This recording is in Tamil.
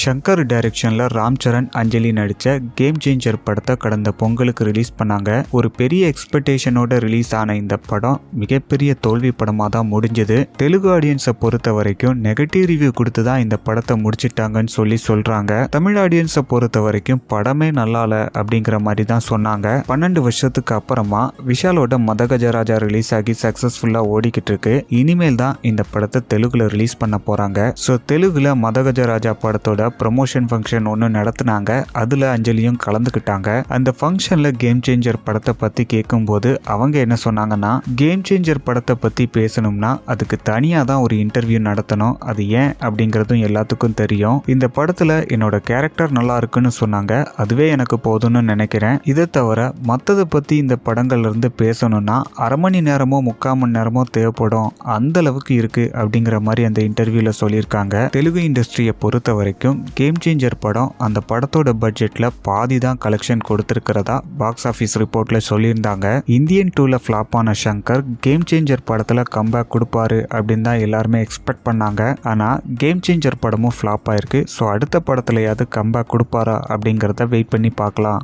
ஷங்கர் டைரக்ஷனில் ராம் சரண் அஞ்சலி நடித்த கேம் சேஞ்சர் படத்தை கடந்த பொங்கலுக்கு ரிலீஸ் பண்ணாங்க. ஒரு பெரிய எக்ஸ்பெக்டேஷனோட ரிலீஸ் ஆன இந்த படம் மிகப்பெரிய தோல்வி படமாக தான் முடிஞ்சது. தெலுங்கு ஆடியன்ஸை பொறுத்த வரைக்கும் நெகட்டிவ் ரிவ்யூ கொடுத்து தான் இந்த படத்தை முடிச்சிட்டாங்கன்னு சொல்லி சொல்கிறாங்க தமிழ் ஆடியன்ஸை பொறுத்த வரைக்கும் படமே நல்லா அப்படிங்கிற மாதிரி தான் சொன்னாங்க. பன்னெண்டு வருஷத்துக்கு அப்புறமா விஷாலோட மதகஜராஜா ரிலீஸ் ஆகி சக்ஸஸ்ஃபுல்லாக ஓடிக்கிட்டு இருக்கு. இனிமேல் தான் இந்த படத்தை தெலுங்குல ரிலீஸ் பண்ண போகிறாங்க ஸோ தெலுங்குல மதகஜராஜா படத்தோட ப்ரமோஷன் ஃபங்க்ஷன் ஒன்று நடத்துனாங்க. அதில் அஞ்சலியும் கலந்துக்கிட்டாங்க. அந்த ஃபங்க்ஷனில் கேம் சேஞ்சர் படத்தை பற்றி கேட்கும்போது அவங்க என்ன சொன்னாங்கன்னா கேம் சேஞ்சர் படத்தை பற்றி பேசணும்னா அதுக்கு தனியாக தான் ஒரு இன்டர்வியூ நடத்தணும். அது ஏன் அப்படிங்கிறதும் எல்லாத்துக்கும் தெரியும். இந்த படத்தில் என்னோட கேரக்டர் நல்லா இருக்குன்னு சொன்னாங்க. அதுவே எனக்கு போதும்னு நினைக்கிறேன். இதை தவிர மற்றதை பற்றி இந்த படங்கள்லேருந்து பேசணும்னா அரை மணி நேரமோ முக்கால் மணி நேரமோ தேவைப்படும். அந்த அளவுக்கு இருக்கு அப்படிங்கிற மாதிரி அந்த இன்டர்வியூல சொல்லியிருக்காங்க. தெலுங்கு இண்டஸ்ட்ரியை பொறுத்த வரைக்கும் கேம் சேஞ்சர் படம் அந்த படத்தோட பட்ஜெட்டில் பாதி தான் கலெக்ஷன் கொடுத்துருக்கிறதா பாக்ஸ் ஆஃபீஸ் ரிப்போர்ட்டில் சொல்லியிருந்தாங்க. இந்தியன் டூவில் ஃப்ளாப் ஆன சங்கர் கேம் சேஞ்சர் படத்தில் கம்பேக் கொடுப்பாரு அப்படின்னு தான் எல்லாருமே எக்ஸ்பெக்ட் பண்ணாங்க. ஆனால் கேம் சேஞ்சர் படமும் ஃப்ளாப் ஆயிருக்கு. ஸோ அடுத்த படத்துலையாவது கம்பேக் கொடுப்பாரா அப்படிங்கிறத வெயிட் பண்ணி பார்க்கலாம்.